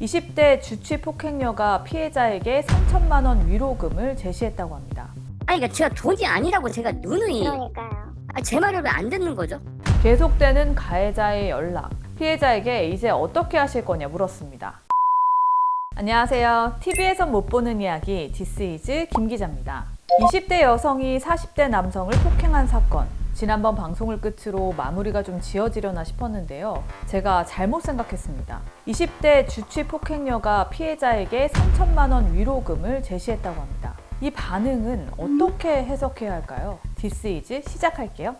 20대 주취 폭행녀가 피해자에게 3천만 원 위로금을 제시했다고 합니다. 아니 그러니까 제가 돈이 아니라고 제가 누누이 그러니까요. 아, 제 말을 왜 안 듣는 거죠? 계속되는 가해자의 연락. 피해자에게 이제 어떻게 하실 거냐 물었습니다. 안녕하세요. TV에서 못 보는 이야기 디스이즈 김 기자입니다. 20대 여성이 40대 남성을 폭행한 사건. 지난번 방송을 끝으로 마무리가 좀 지어지려나 싶었는데요. 제가 잘못 생각했습니다. 20대 주취 폭행녀가 피해자에게 3천만 원 위로금을 제시했다고 합니다. 이 반응은 어떻게 해석해야 할까요? 디스이즈 시작할게요.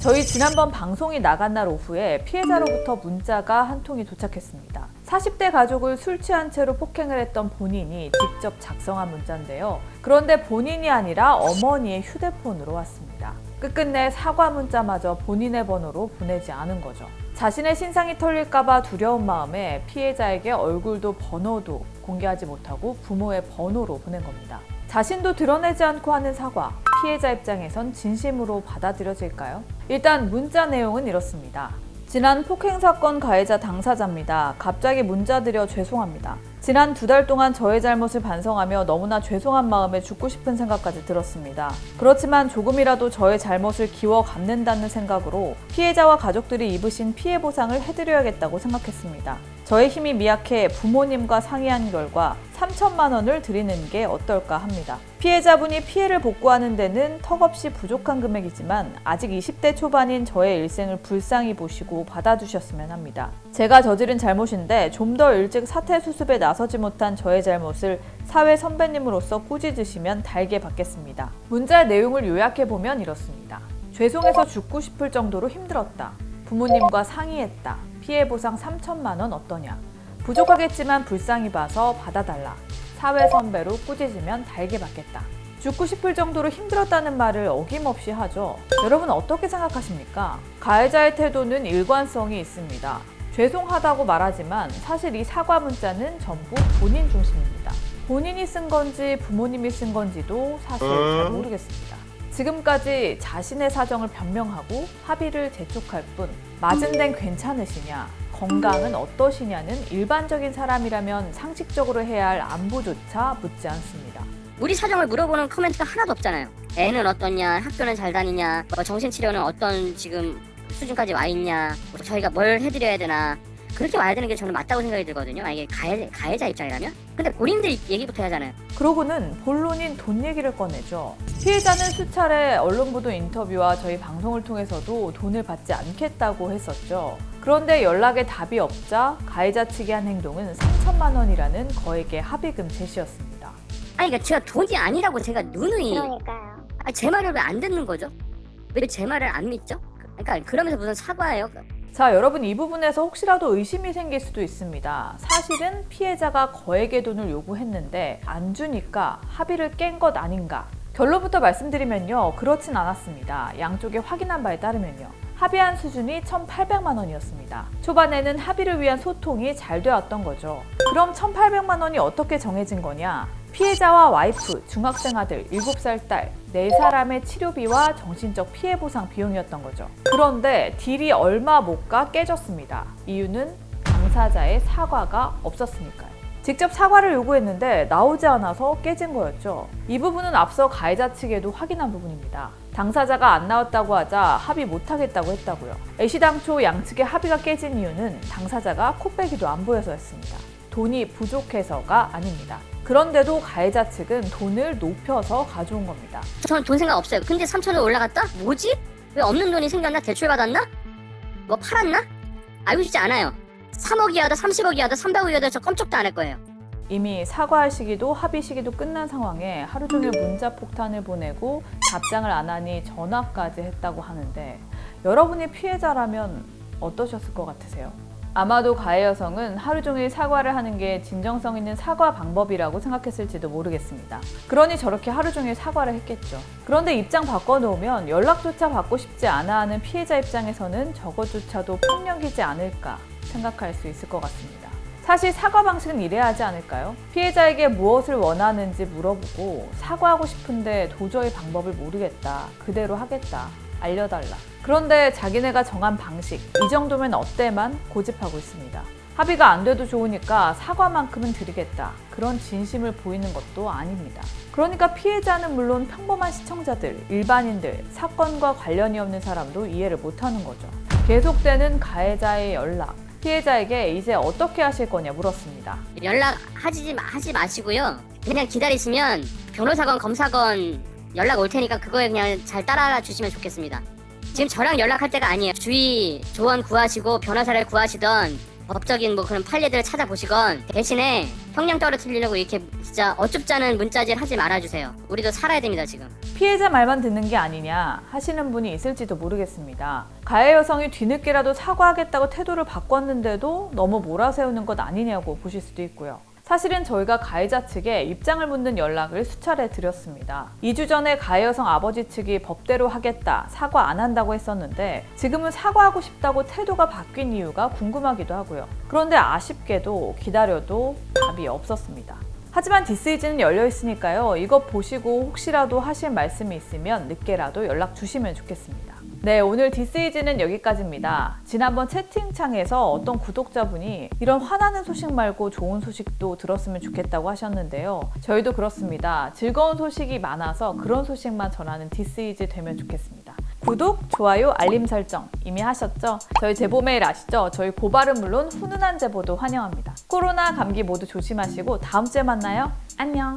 저희 지난번 방송이 나간 날 오후에 피해자로부터 문자가 한 통이 도착했습니다. 40대 가족을 술 취한 채로 폭행을 했던 본인이 직접 작성한 문자인데요. 그런데 본인이 아니라 어머니의 휴대폰으로 왔습니다. 끝끝내 사과 문자마저 본인의 번호로 보내지 않은 거죠. 자신의 신상이 털릴까봐 두려운 마음에 피해자에게 얼굴도 번호도 공개하지 못하고 부모의 번호로 보낸 겁니다. 자신도 드러내지 않고 하는 사과, 피해자 입장에선 진심으로 받아들여질까요? 일단 문자 내용은 이렇습니다. 지난 폭행 사건 가해자 당사자입니다. 갑자기 문자 드려 죄송합니다. 지난 두 달 동안 저의 잘못을 반성하며 너무나 죄송한 마음에 죽고 싶은 생각까지 들었습니다. 그렇지만 조금이라도 저의 잘못을 기워 갚는다는 생각으로 피해자와 가족들이 입으신 피해 보상을 해드려야겠다고 생각했습니다. 저의 힘이 미약해 부모님과 상의한 결과 3천만 원을 드리는 게 어떨까 합니다. 피해자분이 피해를 복구하는 데는 턱없이 부족한 금액이지만 아직 20대 초반인 저의 일생을 불쌍히 보시고 받아주셨으면 합니다. 제가 저지른 잘못인데 좀 더 일찍 사태 수습에 나서지 못한 저의 잘못을 사회 선배님으로서 꾸짖으시면 달게 받겠습니다. 문자의 내용을 요약해 보면 이렇습니다. 죄송해서 죽고 싶을 정도로 힘들었다. 부모님과 상의했다. 피해 보상 3천만 원 어떠냐? 부족하겠지만 불쌍히 봐서 받아달라. 사회 선배로 꾸짖으면 달게 받겠다. 죽고 싶을 정도로 힘들었다는 말을 어김없이 하죠. 여러분 어떻게 생각하십니까? 가해자의 태도는 일관성이 있습니다. 죄송하다고 말하지만 사실 이 사과 문자는 전부 본인 중심입니다. 본인이 쓴 건지 부모님이 쓴 건지도 사실 잘 모르겠습니다. 지금까지 자신의 사정을 변명하고 합의를 재촉할 뿐 맞은 데는 괜찮으시냐 건강은 어떠시냐는 일반적인 사람이라면 상식적으로 해야 할 안부조차 묻지 않습니다. 우리 사정을 물어보는 코멘트가 하나도 없잖아요. 애는 어떻냐, 학교는 잘 다니냐, 뭐 정신치료는 어떤 지금 수준까지 와 있냐, 뭐 저희가 뭘 해드려야 되나. 그렇게 와야 되는 게 저는 맞다고 생각이 들거든요. 아, 이게 가해, 가해자 입장이라면. 근데 본인들 얘기부터 하잖아요. 그러고는 본론인 돈 얘기를 꺼내죠. 피해자는 수차례 언론 보도 인터뷰와 저희 방송을 통해서도 돈을 받지 않겠다고 했었죠. 그런데 연락에 답이 없자 가해자 측이 한 행동은 3천만 원이라는 거액의 합의금 제시였습니다. 아니 그러니까 제가 돈이 아니라고 제가 누누이 그러니까요. 아, 제 말을 왜 안 듣는 거죠? 왜 제 말을 안 믿죠? 그러니까 그러면서 무슨 사과예요? 자, 여러분 이 부분에서 혹시라도 의심이 생길 수도 있습니다. 사실은 피해자가 거액의 돈을 요구했는데 안 주니까 합의를 깬 것 아닌가? 결론부터 말씀드리면요. 그렇진 않았습니다. 양쪽에 확인한 바에 따르면요. 합의한 수준이 1,800만 원이었습니다. 초반에는 합의를 위한 소통이 잘 되었던 거죠. 그럼 1,800만 원이 어떻게 정해진 거냐? 피해자와 와이프, 중학생 아들, 7살 딸, 4사람의 치료비와 정신적 피해 보상 비용이었던 거죠. 그런데 딜이 얼마 못 가 깨졌습니다. 이유는 당사자의 사과가 없었으니까요. 직접 사과를 요구했는데 나오지 않아서 깨진 거였죠. 이 부분은 앞서 가해자 측에도 확인한 부분입니다. 당사자가 안 나왔다고 하자 합의 못하겠다고 했다고요. 애시당초 양측의 합의가 깨진 이유는 당사자가 코빼기도 안 보여서였습니다. 돈이 부족해서가 아닙니다. 그런데도 가해자 측은 돈을 높여서 가져온 겁니다. 저는 돈 생각 없어요. 근데 3천원 올라갔다? 뭐지? 왜 없는 돈이 생겼나? 대출 받았나? 뭐 팔았나? 알고 싶지 않아요. 3억이어도 30억이어도 300억이어도 저 껌쩍도 안 할 거예요. 이미 사과할 시기도 합의 시기도 끝난 상황에 하루 종일 문자 폭탄을 보내고 답장을 안 하니 전화까지 했다고 하는데 여러분이 피해자라면 어떠셨을 것 같으세요? 아마도 가해 여성은 하루 종일 사과를 하는 게 진정성 있는 사과 방법이라고 생각했을지도 모르겠습니다. 그러니 저렇게 하루 종일 사과를 했겠죠. 그런데 입장 바꿔놓으면 연락조차 받고 싶지 않아 하는 피해자 입장에서는 저것조차도 폭력이지 않을까 생각할 수 있을 것 같습니다. 사실 사과 방식은 이래야 하지 않을까요? 피해자에게 무엇을 원하는지 물어보고 사과하고 싶은데 도저히 방법을 모르겠다. 그대로 하겠다. 알려달라. 그런데 자기네가 정한 방식, 이 정도면 어때만 고집하고 있습니다. 합의가 안 돼도 좋으니까 사과만큼은 드리겠다. 그런 진심을 보이는 것도 아닙니다. 그러니까 피해자는 물론 평범한 시청자들, 일반인들, 사건과 관련이 없는 사람도 이해를 못하는 거죠. 계속되는 가해자의 연락. 피해자에게 이제 어떻게 하실 거냐 물었습니다. 연락하지 마- 하지 마시고요. 그냥 기다리시면 변호사건 검사건 연락 올 테니까 그거에 그냥 잘 따라 주시면 좋겠습니다. 지금 저랑 연락할 때가 아니에요. 주위 조언 구하시고 변호사를 구하시던 법적인 뭐 그런 판례들을 찾아보시건 대신에 형량 떨어뜨리려고 이렇게 진짜 어줍잖은 문자질 하지 말아주세요. 우리도 살아야 됩니다 지금. 피해자 말만 듣는 게 아니냐 하시는 분이 있을지도 모르겠습니다. 가해 여성이 뒤늦게라도 사과하겠다고 태도를 바꿨는데도 너무 몰아세우는 것 아니냐고 보실 수도 있고요. 사실은 저희가 가해자 측에 입장을 묻는 연락을 수차례 드렸습니다. 2주 전에 가해 여성 아버지 측이 법대로 하겠다, 사과 안 한다고 했었는데 지금은 사과하고 싶다고 태도가 바뀐 이유가 궁금하기도 하고요. 그런데 아쉽게도 기다려도 답이 없었습니다. 하지만 디스이즈는 열려 있으니까요. 이거 보시고 혹시라도 하실 말씀이 있으면 늦게라도 연락 주시면 좋겠습니다. 네, 오늘 디스이즈는 여기까지입니다. 지난번 채팅창에서 어떤 구독자분이 이런 화나는 소식 말고 좋은 소식도 들었으면 좋겠다고 하셨는데요. 저희도 그렇습니다. 즐거운 소식이 많아서 그런 소식만 전하는 디스이즈 되면 좋겠습니다. 구독, 좋아요, 알림 설정 이미 하셨죠? 저희 제보 메일 아시죠? 저희 고발은 물론 훈훈한 제보도 환영합니다. 코로나 감기 모두 조심하시고 다음 주에 만나요. 안녕.